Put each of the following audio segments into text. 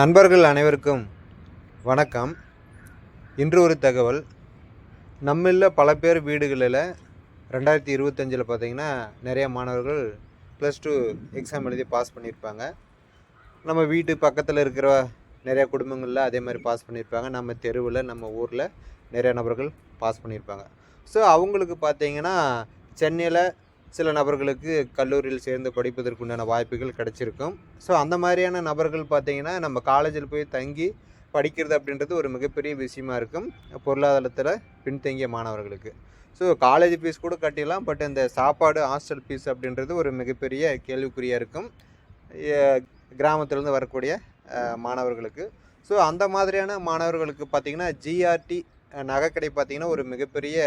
நண்பர்கள் அனைவருக்கும் வணக்கம். இன்று ஒரு தகவல். நம்மள பல பேர் வீடுகளில் ரெண்டாயிரத்தி இருபத்தஞ்சில் பார்த்திங்கன்னா நிறைய மாணவர்கள் ப்ளஸ் டூ எக்ஸாம் எழுதி பாஸ் பண்ணியிருப்பாங்க நம்ம வீட்டு பக்கத்தில் இருக்கிற நிறைய குடும்பங்களில் அதே மாதிரி பாஸ் பண்ணியிருப்பாங்க நம்ம தெருவில் நம்ம ஊரில் நிறைய நபர்கள் பாஸ் பண்ணியிருப்பாங்க ஸோ அவங்களுக்கு பார்த்திங்கன்னா சென்னையில் சில நபர்களுக்கு கல்லூரியில் சேர்ந்து படிப்பதற்குண்டான வாய்ப்புகள் கிடைச்சிருக்கும். ஸோ அந்த மாதிரியான நபர்கள் பார்த்திங்கன்னா நம்ம காலேஜில் போய் தங்கி படிக்கிறது அப்படின்றது ஒரு மிகப்பெரிய விஷயமா இருக்கும். பொருளாதாரத்தில் பின்தங்கிய மாணவர்களுக்கு. ஸோ காலேஜ் ஃபீஸ் கூட கட்டிடலாம் பட் இந்த சாப்பாடு ஹாஸ்டல் ஃபீஸ் அப்படின்றது ஒரு மிகப்பெரிய கேள்விக்குறியாக இருக்கும். கிராமத்துலேருந்து கிராமத்திலேருந்து வரக்கூடிய மாணவர்களுக்கு. ஸோ அந்த மாதிரியான மாணவர்களுக்கு பார்த்தீங்கன்னா ஜிஆர்டி நகைக்கடை பார்த்தீங்கன்னா ஒரு மிகப்பெரிய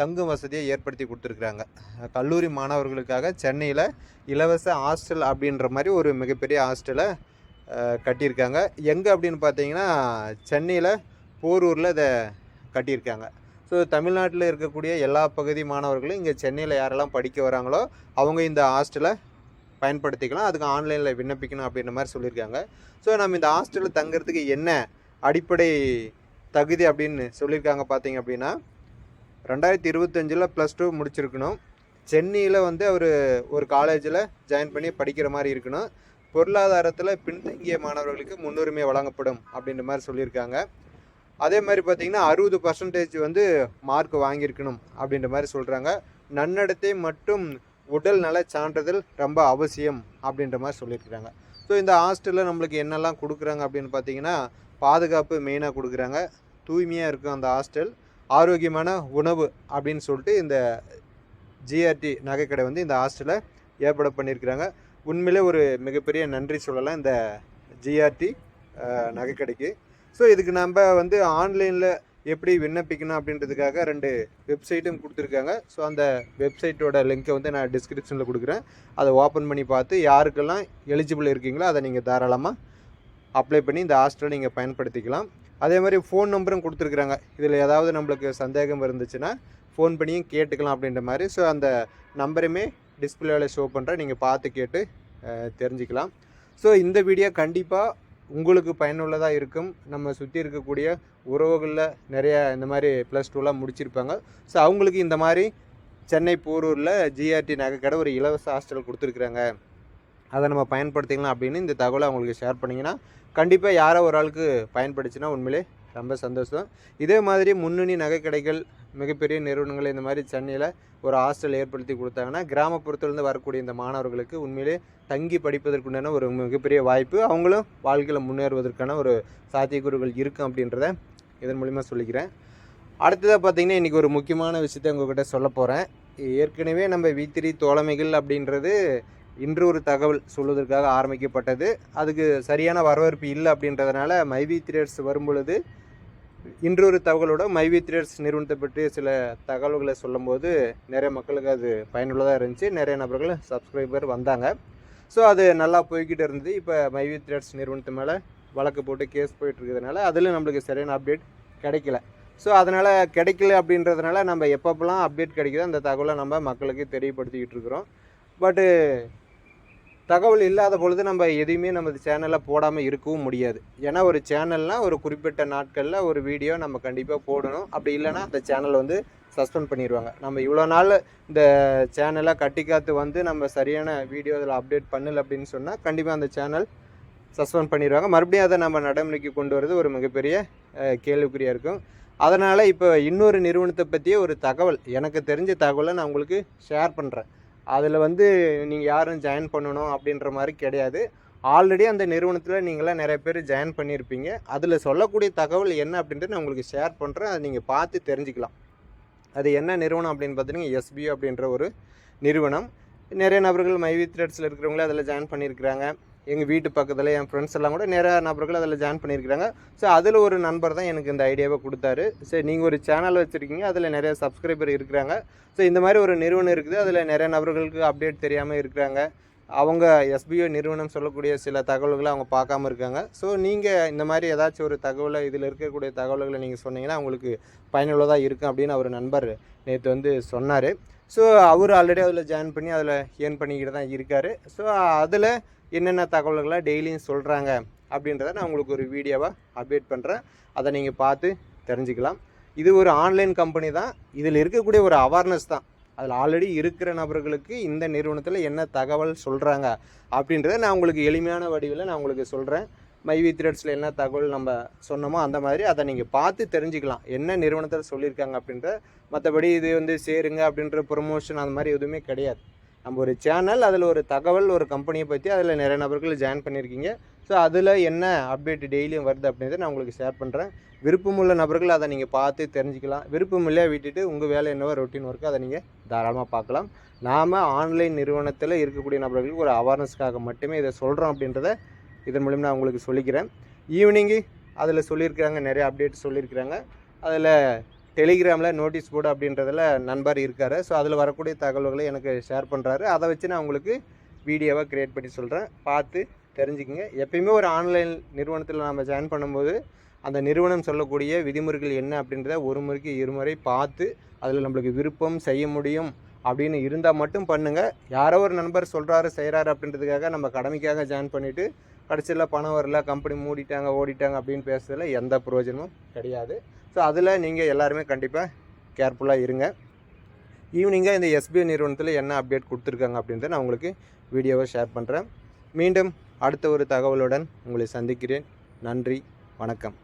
தங்கும் வசதியை ஏற்படுத்தி கொடுத்துருக்குறாங்க. கல்லூரி மாணவர்களுக்காக சென்னையில் இலவச ஹாஸ்டல் அப்படின்ற மாதிரி ஒரு மிகப்பெரிய ஹாஸ்டலை கட்டியிருக்காங்க. எங்கே அப்படின்னு பார்த்தீங்கன்னா சென்னையில் போரூரில் இதை கட்டியிருக்காங்க. ஸோ தமிழ்நாட்டில் இருக்கக்கூடிய எல்லா பகுதி மாணவர்களும் இங்கே சென்னையில் யாரெல்லாம் படிக்க வராங்களோ அவங்க இந்த ஹாஸ்டலை பயன்படுத்திக்கலாம் அதுக்கு ஆன்லைனில் விண்ணப்பிக்கணும் அப்படின்ற மாதிரி சொல்லியிருக்காங்க. ஸோ நம்ம இந்த ஹாஸ்டலில் தங்குறதுக்கு என்ன அடிப்படை தகுதி அப்படின்னு சொல்லியிருக்காங்க பார்த்தீங்க அப்படின்னா ரெண்டாயிரத்தி இருபத்தஞ்சில் ப்ளஸ் டூ முடிச்சிருக்கணும். சென்னையில் வந்து அவர் ஒரு காலேஜில் ஜாயின் பண்ணி படிக்கிற மாதிரி இருக்கணும். பொருளாதாரத்தில் பின்தங்கிய மாணவர்களுக்கு முன்னுரிமை வழங்கப்படும் அப்படின்ற மாதிரி சொல்லியிருக்காங்க. அதே மாதிரி பார்த்திங்கன்னா அறுபது பர்சன்டேஜ் வந்து மார்க் வாங்கியிருக்கணும் அப்படின்ற மாதிரி சொல்கிறாங்க நன்னடத்தை மற்றும் உடல் நல சான்றிதழ் ரொம்ப அவசியம் அப்படின்ற மாதிரி சொல்லியிருக்கிறாங்க. ஸோ இந்த ஹாஸ்டலில் நம்மளுக்கு என்னெல்லாம் கொடுக்குறாங்க அப்படின்னு பார்த்தீங்கன்னா பாதுகாப்பு மெயினாக கொடுக்குறாங்க. தூய்மையாக இருக்கும் அந்த ஹாஸ்டல் ஆரோக்கியமான உணவு அப்படின்னு சொல்லிட்டு இந்த ஜிஆர்டி நகைக்கடை வந்து இந்த ஹாஸ்டலை ஏற்பாடு பண்ணியிருக்கிறாங்க. உண்மையிலே ஒரு மிகப்பெரிய நன்றி சொல்லலாம் இந்த ஜிஆர்டி நகைக்கடைக்கு. ஸோ இதுக்கு நம்ம வந்து ஆன்லைனில் எப்படி விண்ணப்பிக்கணும் அப்படின்றதுக்காக ரெண்டு வெப்சைட்டும் கொடுத்துருக்காங்க. ஸோ அந்த வெப்சைட்டோட லிங்க்கை வந்து நான் டிஸ்கிரிப்ஷனில் கொடுக்குறேன். அதை ஓப்பன் பண்ணி பார்த்து யாருக்கெல்லாம் எலிஜிபிள் இருக்கீங்களோ அதை நீங்கள் தாராளமாக அப்ளை பண்ணி இந்த ஹாஸ்டலை நீங்கள் பயன்படுத்திக்கலாம். அதே மாதிரி ஃபோன் நம்பரும் கொடுத்துருக்குறாங்க. இதில் ஏதாவது நம்மளுக்கு சந்தேகம் இருந்துச்சுன்னா ஃபோன் பண்ணியும் கேட்டுக்கலாம் அப்படின்ற மாதிரி. ஸோ அந்த நம்பருமே டிஸ்பிளேவில் ஷோ பண்ணுற நீங்கள் பார்த்து கேட்டு தெரிஞ்சுக்கலாம். ஸோ இந்த வீடியோ கண்டிப்பாக உங்களுக்கு பயனுள்ளதாக இருக்கும். நம்ம சுற்றி இருக்கக்கூடிய உறவுகளில் நிறைய இந்த மாதிரி ப்ளஸ் டூலாம் முடிச்சிருப்பாங்க. ஸோ அவங்களுக்கு இந்த மாதிரி சென்னை போரூரில் ஜிஆர்டி நகைக்கடை ஒரு இலவச ஹாஸ்டல் கொடுத்துருக்குறாங்க. அதை நம்ம பயன்படுத்திக்கலாம் அப்படின்னு இந்த தகவலை அவங்களுக்கு ஷேர் பண்ணிங்கன்னா கண்டிப்பாக யாரோ ஒரு ஆளுக்கு பயன்படுச்சுன்னா உண்மையிலே ரொம்ப சந்தோஷம். இதே மாதிரி முன்னணி நகைக்கடைகள் மிகப்பெரிய நிறுவனங்கள் இந்த மாதிரி சென்னையில் ஒரு ஹாஸ்டல் ஏற்படுத்தி கொடுத்தாங்கன்னா கிராமப்புறத்துலேருந்து வரக்கூடிய இந்த மாணவர்களுக்கு உண்மையிலே தங்கி படிப்பதற்குண்டான ஒரு மிகப்பெரிய வாய்ப்பு. அவங்களும் வாழ்க்கையில் முன்னேறுவதற்கான ஒரு சாத்தியக்கூறுகள் இருக்கும் அப்படின்றத இதன் மூலிமா சொல்லிக்கிறேன். அடுத்ததாக பார்த்தீங்கன்னா இன்றைக்கி ஒரு முக்கியமான விஷயத்தை உங்கள்கிட்ட சொல்ல போகிறேன் ஏற்கனவே நம்ம வீத்திரி தோழமைகள் அப்படின்றது இன்று ஒரு தகவல் சொல்வதற்காக ஆரம்பிக்கப்பட்டது. அதுக்கு சரியான வரவேற்பு இல்லை அப்படின்றதுனால மைவி த்ரேட்ஸ் வரும் பொழுது இன்று ஒரு தகவலோட மைவி த்ரேட்ஸ் நிறுவனத்தை பற்றி சில தகவல்களை சொல்லும்போது நிறைய மக்களுக்கு அது பயனுள்ளதாக இருந்துச்சு. நிறைய நபர்கள் சப்ஸ்கிரைபர் வந்தாங்க. ஸோ அது நல்லா போய்கிட்டு இருந்தது. இப்போ மைவி த்ரேட்ஸ் நிறுவனத்து மேலே வழக்கு போட்டு கேஸ் போயிட்டு இருக்கிறதுனால அதில் நம்மளுக்கு சரியான அப்டேட் கிடைக்கல. ஸோ அதனால் கிடைக்கல அப்படின்றதுனால நம்ம எப்பப்பெல்லாம் அப்டேட் கிடைக்குதோ அந்த தகவலை நம்ம மக்களுக்கு தெரியப்படுத்திக்கிட்டு இருக்கிறோம். பட்டு தகவல் இல்லாத பொழுது நம்ம எதையுமே நமது சேனலில் போடாமல் இருக்கவும் முடியாது. ஏன்னா ஒரு சேனல்னால் ஒரு குறிப்பிட்ட நாட்களில் ஒரு வீடியோ நம்ம கண்டிப்பாக போடணும். அப்படி இல்லைன்னா அந்த சேனல் வந்து சஸ்பெண்ட் பண்ணிடுவாங்க நம்ம இவ்வளோ நாள் இந்த சேனலை கட்டி காத்து வந்து நம்ம சரியான வீடியோ அதில் அப்டேட் பண்ணல அப்படின்னு சொன்னால் கண்டிப்பாக அந்த சேனல் சஸ்பெண்ட் பண்ணிடுவாங்க மறுபடியும் அதை நம்ம நடைமுறைக்கு கொண்டு வரது ஒரு மிகப்பெரிய கேள்விக்குறியாக இருக்கும். அதனால் இப்போ இன்னொரு நிறுவனத்தை பற்றிய ஒரு தகவல் எனக்கு தெரிஞ்ச தகவலை நான் உங்களுக்கு ஷேர் பண்ணுறேன் அதில் வந்து நீங்கள் யாரும் ஜாயின் பண்ணணும் அப்படின்ற மாதிரி கிடையாது. ஆல்ரெடி அந்த நிறுவனத்தில் நீங்களாம் நிறைய பேர் ஜாயின் பண்ணியிருப்பீங்க. அதில் சொல்லக்கூடிய தகவல் என்ன அப்படின்ட்டு நான் உங்களுக்கு ஷேர் பண்ணுறேன் அதை நீங்கள் பார்த்து தெரிஞ்சுக்கலாம். அது என்ன நிறுவனம் அப்படின்னு பார்த்தீங்கன்னா எஸ்பிஓ அப்படின்ற ஒரு நிறுவனம். நிறைய நபர்கள் மைவி த்ரெட்ஸில் இருக்கிறவங்களே அதில் ஜாயின் பண்ணியிருக்கிறாங்க. எங்கள் வீட்டு பக்கத்தில் என் ஃப்ரெண்ட்ஸ் எல்லாம் கூட நிறைய நபர்கள் அதில் ஜாயின் பண்ணியிருக்கிறாங்க. ஸோ அதில் ஒரு நண்பர் தான் எனக்கு இந்த ஐடியாவை கொடுத்தாரு. சரி நீங்கள் ஒரு சேனல் வச்சுருக்கீங்க அதில் நிறைய சப்ஸ்கிரைபர் இருக்கிறாங்க. ஸோ இந்த மாதிரி ஒரு நிறுவனம் இருக்குது. அதில் நிறைய நபர்களுக்கு அப்டேட் தெரியாமல் இருக்கிறாங்க. அவங்க எஸ்பிஓ நிறுவனம் சொல்லக்கூடிய சில தகவல்களை அவங்க பார்க்காம இருக்காங்க. ஸோ நீங்கள் இந்த மாதிரி ஏதாச்சும் ஒரு தகவலை இதில் இருக்கக்கூடிய தகவல்களை நீங்கள் சொன்னீங்கன்னா அவங்களுக்கு பயனுள்ளதாக இருக்கும் அப்படின்னு அவர் நண்பர் நேற்று வந்து சொன்னார். ஸோ அவர் ஆல்ரெடி அதில் ஜாயின் பண்ணி அதில் ஏர்ன் பண்ணிக்கிட்டு தான் இருக்கார். ஸோ அதில் என்னென்ன தகவல்களை டெய்லியும் சொல்கிறாங்க அப்படின்றத நான் உங்களுக்கு ஒரு வீடியோவாக அப்டேட் பண்ணுறேன் அதை நீங்கள் பார்த்து தெரிஞ்சுக்கலாம். இது ஒரு ஆன்லைன் கம்பெனி தான். இதில் இருக்கக்கூடிய ஒரு அவேர்னஸ் தான். அதில் ஆல்ரெடி இருக்கிற நபர்களுக்கு இந்த நிறுவனத்தில் என்ன தகவல் சொல்கிறாங்க அப்படின்றத நான் உங்களுக்கு எளிமையான வடிவில் நான் உங்களுக்கு சொல்கிறேன் மைவி த்ரெட்ஸில் என்ன தகவல் நம்ம சொன்னோமோ அந்த மாதிரி அதை நீங்கள் பார்த்து தெரிஞ்சுக்கலாம். என்ன நிறுவனத்தில் சொல்லியிருக்காங்க அப்படின்ற மற்றபடி இது வந்து சேருங்க அப்படின்ற ப்ரொமோஷன் அந்த மாதிரி எதுவுமே கிடையாது. நம்ம ஒரு சேனல் அதில் ஒரு தகவல் ஒரு கம்பெனியை பற்றி அதில் நிறைய நபர்கள் ஜாயின் பண்ணியிருக்கீங்க ஸோ அதில் என்ன அப்டேட் டெய்லியும் வருது அப்படின்றத நான் உங்களுக்கு ஷேர் பண்ணுறேன் விருப்பமுள்ள நபர்கள் அதை நீங்கள் பார்த்து தெரிஞ்சுக்கலாம். விருப்பம் இல்லையா விட்டுட்டு உங்கள் வேலை என்னவோ ரொட்டீன் ஒர்க்கு அதை நீங்கள் தாராளமாக பார்க்கலாம். நாம் ஆன்லைன் நிறுவனத்தில் இருக்கக்கூடிய நபர்களுக்கு ஒரு அவேர்னஸ்க்காக மட்டுமே இதை சொல்கிறோம் அப்படின்றத இதன் மூலியம் நான் உங்களுக்கு சொல்லிக்கிறேன். ஈவினிங்கு அதில் சொல்லியிருக்கிறாங்க நிறைய அப்டேட் சொல்லியிருக்கிறாங்க. அதில் டெலிகிராமில் நோட்டீஸ் போர்டு அப்படின்றதில் நண்பர் இருக்கார். ஸோ அதில் வரக்கூடிய தகவல்களை எனக்கு ஷேர் பண்ணுறாரு அதை வச்சு நான் உங்களுக்கு வீடியோவாக க்ரியேட் பண்ணி சொல்கிறேன் பார்த்து தெரிஞ்சுக்கங்க. எப்பயுமே ஒரு ஆன்லைன் நிறுவனத்தில் நம்ம ஜாயின் பண்ணும்போது அந்த நிறுவனம் சொல்லக்கூடிய விதிமுறைகள் என்ன அப்படின்றத ஒரு முறைக்கு இருமுறை பார்த்து அதில் நம்மளுக்கு விருப்பம் செய்ய முடியும் அப்படின்னு இருந்தால் மட்டும் பண்ணுங்கள் யாரோ ஒரு நண்பர் சொல்கிறாரு செய்கிறாரு அப்படின்றதுக்காக நம்ம கடமைக்காக ஜாயின் பண்ணிவிட்டு கடைசியில் பணம் வரல கம்பெனி மூடிட்டாங்க ஓடிட்டாங்க அப்படின்னு பேசுறதுல எந்த பிரயோஜனமும் கிடையாது. ஸோ அதில் நீங்கள் எல்லாருமே கண்டிப்பாக கேர்ஃபுல்லாக இருங்க. ஈவினிங்காக இந்த எஸ்பிஐ நிறுவனத்தில் என்ன அப்டேட் கொடுத்துருக்காங்க அப்படின்றத நான் உங்களுக்கு வீடியோவை ஷேர் பண்ணுறேன் மீண்டும் அடுத்த ஒரு தகவலுடன் உங்களை சந்திக்கிறேன். நன்றி வணக்கம்.